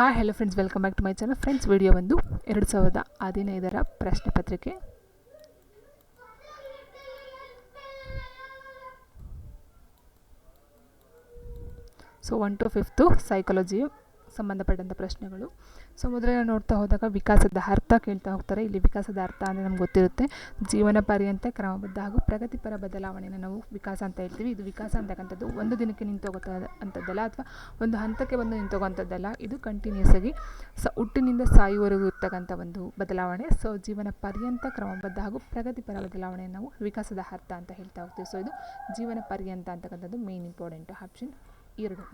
Hi hello friends welcome back to my channel friends video ಬಂದು ಎರಡು ಸಾವಿರದ ಹದಿನೈದರ ಪ್ರಶ್ನೆ ಪತ್ರಿಕೆ. So one to fifty psychology ಸಂಬಂಧಪಟ್ಟಂಥ ಪ್ರಶ್ನೆಗಳು. ಸೊ ಮೊದಲೇ ನೋಡ್ತಾ ಹೋದಾಗ ವಿಕಾಸದ ಅರ್ಥ ಕೇಳ್ತಾ ಹೋಗ್ತಾರೆ. ಇಲ್ಲಿ ವಿಕಾಸದ ಅರ್ಥ ಅಂದರೆ ನಮ್ಗೆ ಗೊತ್ತಿರುತ್ತೆ. ಜೀವನ ಪರ್ಯಂತ ಕ್ರಮಬದ್ಧ ಹಾಗೂ ಪ್ರಗತಿಪರ ಬದಲಾವಣೆಯನ್ನು ನಾವು ವಿಕಾಸ ಅಂತ ಹೇಳ್ತೀವಿ. ಇದು ವಿಕಾಸ ಅಂತಕ್ಕಂಥದ್ದು ಒಂದು ದಿನಕ್ಕೆ ನಿಂತೋಗುತ್ತ ಅಂಥದ್ದಲ್ಲ ಅಥವಾ ಒಂದು ಹಂತಕ್ಕೆ ಬಂದು ನಿಂತೋಗೋಂಥದ್ದಲ್ಲ ಇದು ಕಂಟಿನ್ಯೂಸ್ ಆಗಿ ಸ ಹುಟ್ಟಿನಿಂದ ಸಾಯುವವರೆಗೂ ಇರ್ತಕ್ಕಂಥ ಒಂದು ಬದಲಾವಣೆ. ಸೊ ಜೀವನ ಪರ್ಯಂತ ಕ್ರಮಬದ್ಧ ಹಾಗೂ ಪ್ರಗತಿಪರ ಬದಲಾವಣೆಯನ್ನು ನಾವು ವಿಕಾಸದ ಅರ್ಥ ಅಂತ ಹೇಳ್ತಾ ಹೋಗ್ತೀವಿ. ಸೊ ಇದು ಜೀವನ ಪರ್ಯಂತ ಅಂತಕ್ಕಂಥದ್ದು ಮೇನ್ ಇಂಪಾರ್ಟೆಂಟ್ ಆಪ್ಷನ್ ಎರಡು.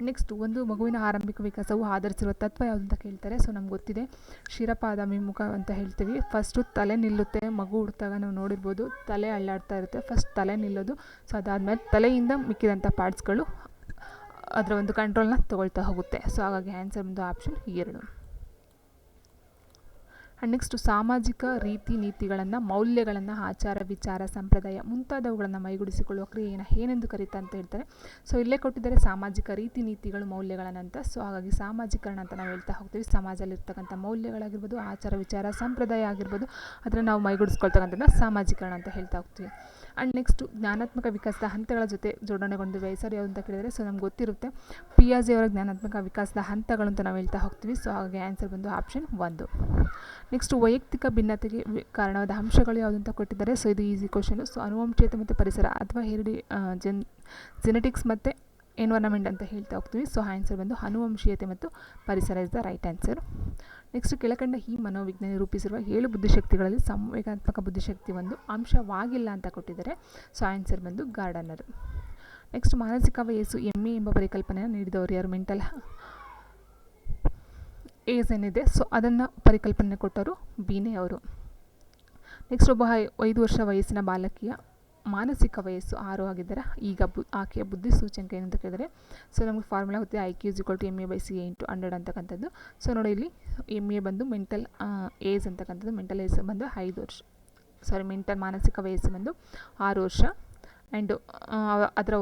ನೆಕ್ಸ್ಟ್ ಒಂದು ಮಗುವಿನ ಆರಂಭಿಕ ವಿಕಾಸವು ಆಧರಿಸಿರುವ ತತ್ವ ಯಾವುದು ಅಂತ ಕೇಳ್ತಾರೆ. ಸೊ ನಮ್ಗೆ ಗೊತ್ತಿದೆ. ಶಿರಪಾದ ಮುಖ ಅಂತ ಹೇಳ್ತೀವಿ. ಫಸ್ಟು ತಲೆ ನಿಲ್ಲುತ್ತೆ, ಮಗು ಹುಡ್ತಾಗ ನಾವು ನೋಡಿರ್ಬೋದು. ತಲೆ ಅಳ್ಳಾಡ್ತಾ ಇರುತ್ತೆ. ಫಸ್ಟ್ ತಲೆ ನಿಲ್ಲೋದು. ಸೊ ಅದಾದಮೇಲೆ ತಲೆಯಿಂದ ಮಿಕ್ಕಿದಂಥ ಪಾರ್ಟ್ಸ್ಗಳು ಅದರ ಒಂದು ಕಂಟ್ರೋಲ್ನ ತಗೊಳ್ತಾ ಹೋಗುತ್ತೆ. ಸೊ ಹಾಗಾಗಿ ಆನ್ಸರ್ ಒಂದು ಆಪ್ಷನ್ ಎರಡು. ಆ್ಯಂಡ್ ನೆಕ್ಸ್ಟ್ ಸಾಮಾಜಿಕ ರೀತಿ ನೀತಿಗಳನ್ನು, ಮೌಲ್ಯಗಳನ್ನು, ಆಚಾರ ವಿಚಾರ, ಸಂಪ್ರದಾಯ ಮುಂತಾದವುಗಳನ್ನು ಮೈಗೂಡಿಸಿಕೊಳ್ಳುವ ಕ್ರಿಯೆಯನ್ನು ಏನೆಂದು ಕರೀತಾ ಅಂತ ಹೇಳ್ತಾರೆ. ಸೊ ಇಲ್ಲೇ ಕೊಟ್ಟಿದ್ದಾರೆ ಸಾಮಾಜಿಕ ರೀತಿ ನೀತಿಗಳು ಮೌಲ್ಯಗಳನ್ನಂತ ಸೊ ಹಾಗಾಗಿ ಸಾಮಾಜೀಕರಣ ಅಂತ ನಾವು ಹೇಳ್ತಾ ಹೋಗ್ತೀವಿ. ಸಮಾಜದಲ್ಲಿರ್ತಕ್ಕಂಥ ಮೌಲ್ಯಗಳಾಗಿರ್ಬೋದು, ಆಚಾರ ವಿಚಾರ, ಸಂಪ್ರದಾಯ ಆಗಿರ್ಬೋದು ಅದನ್ನು ನಾವು ಮೈಗೂಡಿಸ್ಕೊಳ್ತಕ್ಕಂಥದ್ದನ್ನ ಸಾಮಾಜೀಕರಣ ಅಂತ ಹೇಳ್ತಾ ಹೋಗ್ತೀವಿ. ಆ್ಯಂಡ್ ನೆಕ್ಸ್ಟು ಜ್ಞಾನಾತ್ಮಕ ವಿಕಾಸದ ಹಂತಗಳ ಜೊತೆ ಜೋಡಣೆಗೊಂಡಿವೆ. ಸರ್ ಯಾವುದು ಅಂತ ಕೇಳಿದರೆ, ಸೊ ನಮ್ಗೆ ಗೊತ್ತಿರುತ್ತೆ, ಪಿಯಾಜಿ ಅವರ ಜ್ಞಾನಾತ್ಮಕ ವಿಕಾಸದ ಹಂತಗಳು ಅಂತ ನಾವು ಹೇಳ್ತಾ ಹೋಗ್ತೀವಿ. ಸೊ ಹಾಗಾಗಿ ಆನ್ಸರ್ ಬಂದು ಆಪ್ಷನ್ ಒಂದು. ನೆಕ್ಸ್ಟ್ ವೈಯಕ್ತಿಕ ಭಿನ್ನತೆಗೆ ಕಾರಣವಾದ ಅಂಶಗಳು ಯಾವುದು ಅಂತ ಕೊಟ್ಟಿದ್ದಾರೆ. ಸೊ ಇದು ಈಸಿ ಕ್ವಶನು ಸೊ ಅನುವಂಶೀಯತೆ ಮತ್ತು ಪರಿಸರ ಅಥವಾ ಹೆರಿಡಿ ಜೆನ್ ಜೆನೆಟಿಕ್ಸ್ ಮತ್ತು ಎನ್ವೈರನ್ಮೆಂಟ್ ಅಂತ ಹೇಳ್ತಾ ಹೋಗ್ತೀವಿ. ಸೊ ಆನ್ಸರ್ ಬಂದು ಅನುವಂಶೀಯತೆ ಮತ್ತು ಪರಿಸರ is the right answer next ಕೆಳಕಂಡ ಈ ಮನೋವಿಜ್ಞಾನಿ ರೂಪಿಸಿರುವ ಏಳು ಬುದ್ಧಿಶಕ್ತಿಗಳಲ್ಲಿ ಸಂವೇಗಾತ್ಮಕ ಬುದ್ಧಿಶಕ್ತಿ ಒಂದು ಅಂಶವಾಗಿಲ್ಲ ಅಂತ ಕೊಟ್ಟಿದ್ದಾರೆ. ಸೊ ಆನ್ಸರ್ ಬಂದು ಗಾರ್ಡನರ್. ನೆಕ್ಸ್ಟ್ ಮಾನಸಿಕ ವಯಸ್ಸು ಎಮ್ಮೆ ಎಂಬ ಪರಿಕಲ್ಪನೆಯನ್ನು ನೀಡಿದವರು ಯಾರು? ಮೆಂಟಲ್ ಏಜ್ ಏನಿದೆ? ಸೊ ಅದನ್ನು ಪರಿಕಲ್ಪನೆ ಕೊಟ್ಟವರು ಬೀನೆ ಅವರು. ನೆಕ್ಸ್ಟ್ ಒಬ್ಬ ಐದು ವರ್ಷ ವಯಸ್ಸಿನ ಬಾಲಕಿಯ ಮಾನಸಿಕ ವಯಸ್ಸು ಆರು ಆಗಿದ್ದಾರೆ ಈಗ ಬು ಆಕೆಯ ಬುದ್ಧಿ ಸೂಚಂಕ ಏನಂತ ಕೇಳಿದರೆ ಸೊ ನಮಗೆ ಫಾರ್ಮುಲಾ ಗೊತ್ತಿದೆ I Q's equal to M A by C A into hundred ಅಂತಕ್ಕಂಥದ್ದು. ಸೊ ನೋಡಿ ಇಲ್ಲಿ ಎಂ ಎ ಬಂದು ಮೆಂಟಲ್ ಏಜ್ ಅಂತಕ್ಕಂಥದ್ದು ಮೆಂಟಲ್ ಏಜ್ ಬಂದು ಐದು ವರ್ಷ ಸಾರಿ ಮೆಂಟಲ್ ಮಾನಸಿಕ ವಯಸ್ಸು ಬಂದು ಆರು ವರ್ಷ ಆ್ಯಂಡ್ ಅದರ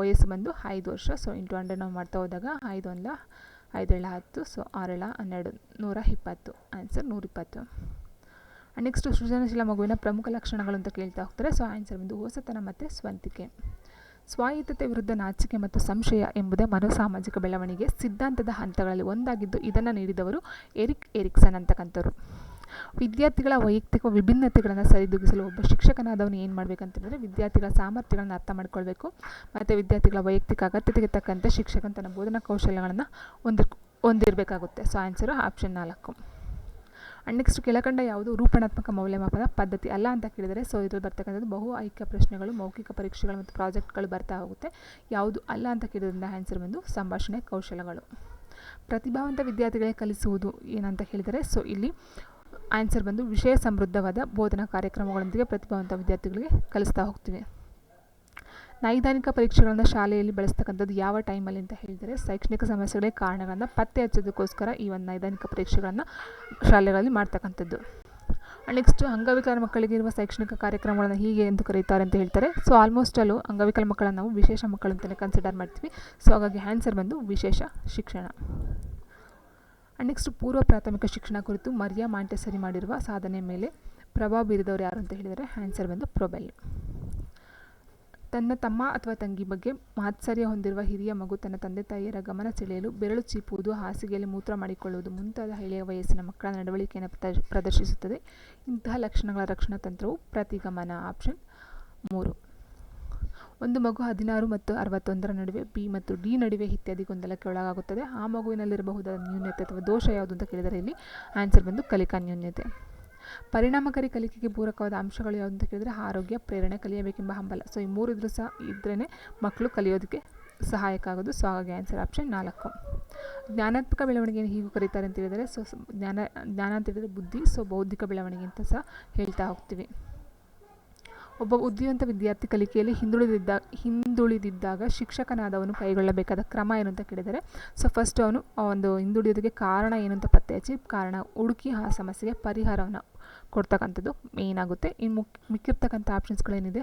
ವಯಸ್ಸು ಬಂದು ಐದು ವರ್ಷ. ಸೊ ಇಂಟು ಹಂಡ್ರೆಡ್ ನಾವು ಮಾಡ್ತಾ ಹೋದಾಗ ಐದು ಒಂದ ಐದೇಳ ಹತ್ತು ಸೊ ಆರೇಳ ಹನ್ನೆರಡು ನೂರ ಇಪ್ಪತ್ತು ಆನ್ಸರ್ ನೂರಿಪ್ಪತ್ತು ನೆಕ್ಸ್ಟ್ ಸೃಜನಶೀಲ ಮಗುವಿನ ಪ್ರಮುಖ ಲಕ್ಷಣಗಳು ಅಂತ ಕೇಳ್ತಾ ಹೋಗ್ತಾರೆ. ಸೊ ಆನ್ಸರ್ ಬಂದು ಹೊಸತನ ಮತ್ತು ಸ್ವಂತಿಕೆ. ಸ್ವಾಯತ್ತತೆ ವಿರುದ್ಧ ನಾಚಿಕೆ ಮತ್ತು ಸಂಶಯ ಎಂಬುದೇ ಮನೋಸಾಮಾಜಿಕ ಬೆಳವಣಿಗೆ. ಸಿದ್ಧಾಂತದ ಹಂತಗಳಲ್ಲಿ ಒಂದಾಗಿದ್ದು ಇದನ್ನು ನೀಡಿದವರು ಎರಿಕ್ ಎರಿಕ್ಸನ್ ಅಂತಕ್ಕಂಥವ್ರು ವಿದ್ಯಾರ್ಥಿಗಳ ವೈಯಕ್ತಿಕ ವಿಭಿನ್ನತೆಗಳನ್ನು ಸರಿದೂಗಿಸಲು ಒಬ್ಬ ಶಿಕ್ಷಕನಾದವನು ಏನು ಮಾಡಬೇಕಂತಂದರೆ ವಿದ್ಯಾರ್ಥಿಗಳ ಸಾಮರ್ಥ್ಯಗಳನ್ನು ಅರ್ಥ ಮಾಡ್ಕೊಳ್ಬೇಕು. ಮತ್ತು ವಿದ್ಯಾರ್ಥಿಗಳ ವೈಯಕ್ತಿಕ ಅಗತ್ಯತೆಗೆ ತಕ್ಕಂತೆ ಶಿಕ್ಷಕನ ತನ್ನ ಬೋಧನಾ ಕೌಶಲ್ಯಗಳನ್ನು ಹೊಂದಿರ್, ಹೊಂದಿರಬೇಕಾಗುತ್ತೆ. ಸೊ ಆನ್ಸರು ಆಪ್ಷನ್ ನಾಲ್ಕು. ಆ್ಯಂಡ್ ನೆಕ್ಸ್ಟ್ ಕೆಳಕಂಡ ಯಾವುದು? ರೂಪಣಾತ್ಮಕ ಮೌಲ್ಯಮಾಪನ ಪದ್ಧತಿ. ಅಲ್ಲ ಅಂತ ಕೇಳಿದರೆ ಸೊ ಇದ್ರಲ್ಲಿ ಬರ್ತಕ್ಕಂಥದ್ದು ಬಹು ಆಯ್ಕೆ ಪ್ರಶ್ನೆಗಳು, ಮೌಖಿಕ ಪರೀಕ್ಷೆಗಳು ಮತ್ತು ಪ್ರಾಜೆಕ್ಟ್ಗಳು ಬರ್ತಾ ಹೋಗುತ್ತೆ. ಯಾವುದು? ಅಲ್ಲ ಅಂತ ಕೇಳಿದ್ರಿಂದ ಆನ್ಸರ್ ಬಂದು ಸಂಭಾಷಣೆ ಕೌಶಲಗಳು. ಪ್ರತಿಭಾವಂತ ವಿದ್ಯಾರ್ಥಿಗಳೇ ಕಲಿಸುವುದು ಏನಂತ ಹೇಳಿದರೆ ಸೊ ಇಲ್ಲಿ ಆನ್ಸರ್ ಬಂದು ವಿಷಯ ಸಮೃದ್ಧವಾದ ಬೋಧನಾ ಕಾರ್ಯಕ್ರಮಗಳೊಂದಿಗೆ ಪ್ರತಿಭಾವಂತ ವಿದ್ಯಾರ್ಥಿಗಳಿಗೆ ಕಲಿಸ್ತಾ ಹೋಗ್ತೀವಿ. ನೈದಾನಿಕ ಪರೀಕ್ಷೆಗಳನ್ನು ಶಾಲೆಯಲ್ಲಿ ಬಳಸ್ತಕ್ಕಂಥದ್ದು ಯಾವ ಟೈಮಲ್ಲಿ ಅಂತ ಹೇಳಿದರೆ ಶೈಕ್ಷಣಿಕ ಸಮಸ್ಯೆಗಳಿಗೆ ಕಾರಣಗಳನ್ನು ಪತ್ತೆ ಹಚ್ಚೋದಕ್ಕೋಸ್ಕರ ಈ ಒಂದು ನೈದಾನಿಕ ಪರೀಕ್ಷೆಗಳನ್ನು ಶಾಲೆಗಳಲ್ಲಿ ಮಾಡ್ತಕ್ಕಂಥದ್ದು. ನೆಕ್ಸ್ಟ್ ಅಂಗವಿಕಲ ಮಕ್ಕಳಿಗೆ ಇರುವ ಶೈಕ್ಷಣಿಕ ಕಾರ್ಯಕ್ರಮಗಳನ್ನು ಹೀಗೆ ಎಂದು ಕರೀತಾರೆ ಅಂತ ಹೇಳ್ತಾರೆ. ಸೊ ಆಲ್ಮೋಸ್ಟ್ ಅಲ್ಲೂ ಅಂಗವಿಕಲ ಮಕ್ಕಳನ್ನು ನಾವು ವಿಶೇಷ ಮಕ್ಕಳು ಅಂತಲೇ ಕನ್ಸಿಡರ್ ಮಾಡ್ತೀವಿ. ಸೊ ಹಾಗಾಗಿ ಆನ್ಸರ್ ಬಂದು ವಿಶೇಷ ಶಿಕ್ಷಣ. ನೆಕ್ಸ್ಟ್ ಪೂರ್ವ ಪ್ರಾಥಮಿಕ ಶಿಕ್ಷಣ ಕುರಿತು ಮರಿಯಾ ಮಾಂಟೆಸರಿ ಮಾಡಿರುವ ಸಾಧನೆ ಮೇಲೆ ಪ್ರಭಾವ ಬೀರಿದವರು ಯಾರು ಅಂತ ಹೇಳಿದರೆ ಆನ್ಸರ್ ಬಂದು ಪ್ರೊಬೆಲ್. ತನ್ನ ತಮ್ಮ ಅಥವಾ ತಂಗಿ ಬಗ್ಗೆ ಮಾತ್ಸರ್ಯ ಹೊಂದಿರುವ ಹಿರಿಯ ಮಗು ತನ್ನ ತಂದೆ ತಾಯಿಯರ ಗಮನ ಸೆಳೆಯಲು ಬೆರಳು ಚೀಪುವುದು, ಹಾಸಿಗೆಯಲ್ಲಿ ಮೂತ್ರ ಮಾಡಿಕೊಳ್ಳುವುದು ಮುಂತಾದ ಹಳೆಯ ವಯಸ್ಸಿನ ಮಕ್ಕಳ ನಡವಳಿಕೆಯನ್ನು ಪ್ರದರ್ಶಿಸುತ್ತದೆ. ಇಂತಹ ಲಕ್ಷಣಗಳ ರಕ್ಷಣಾ ತಂತ್ರವು ಪ್ರತಿಗಮನ. ಆಪ್ಷನ್ ಮೂರು. ಒಂದು ಮಗು ಹದಿನಾರು ಮತ್ತು ಅರವತ್ತೊಂದರ ನಡುವೆ ಬಿ ಮತ್ತು ಡಿ ನಡುವೆ ಇತ್ಯಾದಿ ಗೊಂದಲಕ್ಕೆ ಒಳಗಾಗುತ್ತದೆ. ಆ ಮಗುವಿನಲ್ಲಿರಬಹುದಾದ ನ್ಯೂನ್ಯತೆ ಅಥವಾ ದೋಷ ಯಾವುದು ಅಂತ ಕೇಳಿದರೆ ಇಲ್ಲಿ ಆನ್ಸರ್ ಬಂದು ಕಲಿಕಾ ನ್ಯೂನ್ಯತೆ ಪರಿಣಾಮಕಾರಿ ಕಲಿಕೆಗೆ ಪೂರಕವಾದ ಅಂಶಗಳು ಯಾವುದು ಅಂತ ಕೇಳಿದರೆ ಆರೋಗ್ಯ, ಪ್ರೇರಣೆ, ಕಲಿಯಬೇಕೆಂಬ ಹಂಬಲ. ಸೊ ಈ ಮೂರು ಇದ್ರೂ ಸಹ ಇದ್ರೇ ಮಕ್ಕಳು ಕಲಿಯೋದಕ್ಕೆ ಸಹಾಯಕ ಆಗೋದು. ಸೊ ಹಾಗಾಗಿ ಆನ್ಸರ್ ಆಪ್ಷನ್ ನಾಲ್ಕು. ಜ್ಞಾನಾತ್ಮಕ ಬೆಳವಣಿಗೆಯನ್ನು ಹೀಗೂ ಕರೀತಾರೆ ಅಂತ ಹೇಳಿದರೆ ಸೊ, ಜ್ಞಾನ ಜ್ಞಾನ ಅಂತ ಹೇಳಿದರೆ ಬುದ್ಧಿ ಸೊ ಬೌದ್ಧಿಕ ಬೆಳವಣಿಗೆ ಅಂತ ಸಹ ಹೇಳ್ತಾ ಹೋಗ್ತೀವಿ. ಒಬ್ಬ ಬುದ್ಧಿವಂತ ವಿದ್ಯಾರ್ಥಿ ಕಲಿಕೆಯಲ್ಲಿ ಹಿಂದುಳಿದಿದ್ದ, ಹಿಂದುಳಿದಿದ್ದಾಗ ಶಿಕ್ಷಕನಾದವನು ಕೈಗೊಳ್ಳಬೇಕಾದ ಕ್ರಮ ಏನು ಅಂತ ಕೇಳಿದರೆ ಸೊ ಫಸ್ಟ್ ಅವನು ಒಂದು ಹಿಂದುಳಿಯೋದಕ್ಕೆ ಕಾರಣ ಏನು ಅಂತ ಪತ್ತೆ ಹಚ್ಚಿ, ಕಾರಣ ಹುಡುಕಿ, ಆ ಸಮಸ್ಯೆಗೆ ಪರಿಹಾರವನ್ನು ಕೊಡ್ತಕ್ಕಂಥದ್ದು ಮೇಯ್ನ್ ಆಗುತ್ತೆ. ಇನ್ನು ಮುಕ್, ಮಿಕ್ಕಿರ್ತಕ್ಕಂಥ ಆಪ್ಷನ್ಸ್ಗಳೇನಿದೆ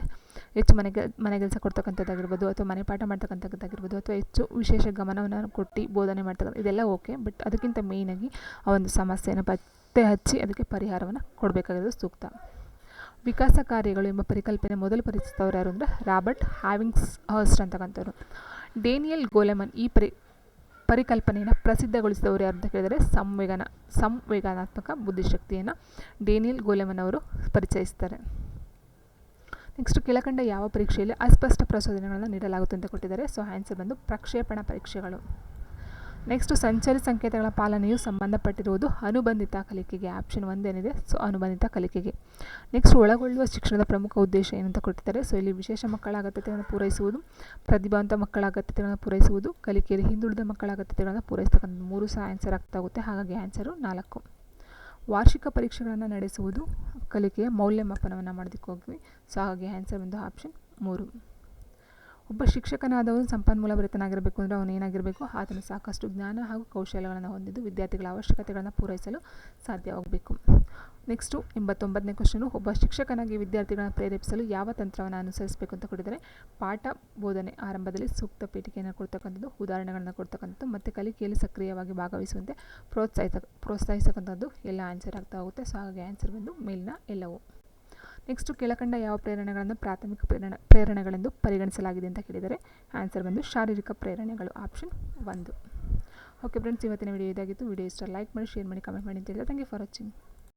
ಹೆಚ್ಚು ಮನೆಗೆ, ಮನೆ ಕೆಲಸ ಕೊಡ್ತಕ್ಕಂಥದ್ದಾಗಿರ್ಬೋದು, ಅಥವಾ ಮನೆ ಪಾಠ ಮಾಡ್ತಕ್ಕಂಥದ್ದಾಗಿರ್ಬೋದು, ಅಥವಾ ಹೆಚ್ಚು ವಿಶೇಷ ಗಮನವನ್ನು ಕೊಟ್ಟು ಬೋಧನೆ ಮಾಡ್ತಕ್ಕಂಥ, ಇದೆಲ್ಲ ಓಕೆ ಬಟ್ ಅದಕ್ಕಿಂತ ಮೇಯ್ನಾಗಿ ಆ ಒಂದು ಸಮಸ್ಯೆಯನ್ನು ಪತ್ತೆ ಹಚ್ಚಿ ಅದಕ್ಕೆ ಪರಿಹಾರವನ್ನು ಕೊಡಬೇಕಾಗಿರೋದು ಸೂಕ್ತ. ವಿಕಾಸ ಕಾರ್ಯಗಳು ಎಂಬ ಪರಿಕಲ್ಪನೆ ಮೊದಲು ಪರಿಚಯಿಸಿದವರು ಯಾರು ಅಂದರೆ ರಾಬರ್ಟ್ ಹ್ಯಾವಿಂಗ್ಸ್ ಹರ್ಸ್ಟ್ ಅಂತಕ್ಕಂಥವ್ರು. ಡೇನಿಯಲ್ ಗೋಲೆಮನ್ ಈ ಪರಿ ಪರಿಕಲ್ಪನೆಯನ್ನು ಪ್ರಸಿದ್ಧಗೊಳಿಸಿದವರು ಯಾರು ಅಂತ ಕೇಳಿದರೆ ಸಂವೇಗನ ಸಂವೇಗನಾತ್ಮಕ ಬುದ್ಧಿಶಕ್ತಿಯನ್ನು ಡೇನಿಯಲ್ ಗೋಲೆಮನ್ ಅವರು ಪರಿಚಯಿಸ್ತಾರೆ. ನೆಕ್ಸ್ಟ್ ಕೆಳಕಂಡ ಯಾವ ಪರೀಕ್ಷೆಯಲ್ಲಿ ಅಸ್ಪಷ್ಟ ಪ್ರಚೋದನೆಗಳನ್ನು ನೀಡಲಾಗುತ್ತೆ ಅಂತ ಕೊಟ್ಟಿದ್ದಾರೆ. ಸೊ ಆನ್ಸರ್ ಬಂದು ಪ್ರಕ್ಷೇಪಣ ಪರೀಕ್ಷೆಗಳು. ನೆಕ್ಸ್ಟ್ ಸಂಚಾರಿ ಸಂಕೇತಗಳ ಪಾಲನೆಯು ಸಂಬಂಧಪಟ್ಟಿರುವುದು ಅನುಬಂಧಿತ ಕಲಿಕೆಗೆ. ಆಪ್ಷನ್ ಒಂದೇನಿದೆ? ಸೊ ಅನುಬಂಧಿತ ಕಲಿಕೆಗೆ. ನೆಕ್ಸ್ಟ್ ಒಳಗೊಳ್ಳುವ ಶಿಕ್ಷಣದ ಪ್ರಮುಖ ಉದ್ದೇಶ ಏನಂತ ಕೊಟ್ಟಿದ್ದಾರೆ. ಸೊ ಇಲ್ಲಿ ವಿಶೇಷ ಮಕ್ಕಳ ಅಗತ್ಯತೆಗಳನ್ನು ಪೂರೈಸುವುದು, ಪ್ರತಿಭಾವಂತ ಮಕ್ಕಳ ಅಗತ್ಯತೆಗಳನ್ನು ಪೂರೈಸುವುದು, ಕಲಿಕೆಯಲ್ಲಿ ಹಿಂದುಳಿದ ಮಕ್ಕಳ ಅಗತ್ಯತೆಗಳನ್ನು ಪೂರೈಸ್ತಕ್ಕಂಥ ಮೂರು ಸಹ ಆನ್ಸರ್ ಆಗ್ತಾ ಹೋಗುತ್ತೆ. ಹಾಗಾಗಿ ಆನ್ಸರು ನಾಲ್ಕು. ವಾರ್ಷಿಕ ಪರೀಕ್ಷೆಗಳನ್ನು ನಡೆಸುವುದು, ಕಲಿಕೆಯ ಮೌಲ್ಯಮಾಪನವನ್ನು ಮಾಡೋದಕ್ಕೆ ಹೋಗ್ವಿ ಸೊ ಹಾಗಾಗಿ ಆನ್ಸರ್ ಒಂದು ಆಪ್ಷನ್ ಮೂರು. ಒಬ್ಬ ಶಿಕ್ಷಕನಾದವನು ಸಂಪನ್ಮೂಲ ಭರಿತನಾಗಿರಬೇಕು ಅಂದರೆ ಅವನು ಏನಾಗಿರಬೇಕು? ಆತನು ಸಾಕಷ್ಟು ಜ್ಞಾನ ಹಾಗೂ ಕೌಶಲ್ಯಗಳನ್ನು ಹೊಂದಿದ್ದು ವಿದ್ಯಾರ್ಥಿಗಳ ಅವಶ್ಯಕತೆಗಳನ್ನು ಪೂರೈಸಲು ಸಾಧ್ಯವಾಗಬೇಕು. ನೆಕ್ಸ್ಟು ಎಂಬತ್ತೊಂಬತ್ತನೇ ಕ್ವಶನು ಒಬ್ಬ ಶಿಕ್ಷಕನಾಗಿ ವಿದ್ಯಾರ್ಥಿಗಳನ್ನು ಪ್ರೇರೇಪಿಸಲು ಯಾವ ತಂತ್ರವನ್ನು ಅನುಸರಿಸಬೇಕು ಅಂತ ಕೊಟ್ಟಿದ್ದಾರೆ? ಪಾಠ, ಬೋಧನೆ ಆರಂಭದಲ್ಲಿ ಸೂಕ್ತ ಪೀಠಿಕೆಯನ್ನು ಕೊಡ್ತಕ್ಕಂಥದ್ದು, ಉದಾಹರಣೆಗಳನ್ನು ಕೊಡ್ತಕ್ಕಂಥದ್ದು ಮತ್ತು ಕಲಿಕೆಯಲ್ಲಿ ಸಕ್ರಿಯವಾಗಿ ಭಾಗವಹಿಸುವಂತೆ ಪ್ರೋತ್ಸಾಹಿಸ ಪ್ರೋತ್ಸಾಹಿಸತಕ್ಕಂಥದ್ದು ಎಲ್ಲ ಆನ್ಸರ್ ಆಗ್ತಾ ಹೋಗುತ್ತೆ. ಸೊ, ಹಾಗಾಗಿ ಆನ್ಸರ್ ಬಂದು ಮೇಲಿನ ಎಲ್ಲವೂ. ನೆಕ್ಸ್ಟು ಕೆಳಕಂಡ ಯಾವ ಪ್ರೇರಣೆಗಳನ್ನು ಪ್ರಾಥಮಿಕ ಪ್ರೇರಣ, ಪ್ರೇರಣೆಗಳೆಂದು ಪರಿಗಣಿಸಲಾಗಿದೆ ಅಂತ ಕೇಳಿದರೆ ಆನ್ಸರ್ ಬಂದು ಶಾರೀರಿಕ ಪ್ರೇರಣೆಗಳು ಆಪ್ಷನ್ ಒಂದು. ಓಕೆ ಫ್ರೆಂಡ್ಸ್ ಇವತ್ತಿನ ವಿಡಿಯೋ ಇದಾಗಿತ್ತು. ವಿಡಿಯೋ ಇಷ್ಟ ಲೈಕ್ ಮಾಡಿ ಶೇರ್ ಮಾಡಿ ಕಮೆಂಟ್ ಮಾಡಿ ಅಂತ ಹೇಳಿದ್ರೆ ಥ್ಯಾಂಕ್ ಯು ಫಾರ್ ವಾಚಿಂಗ್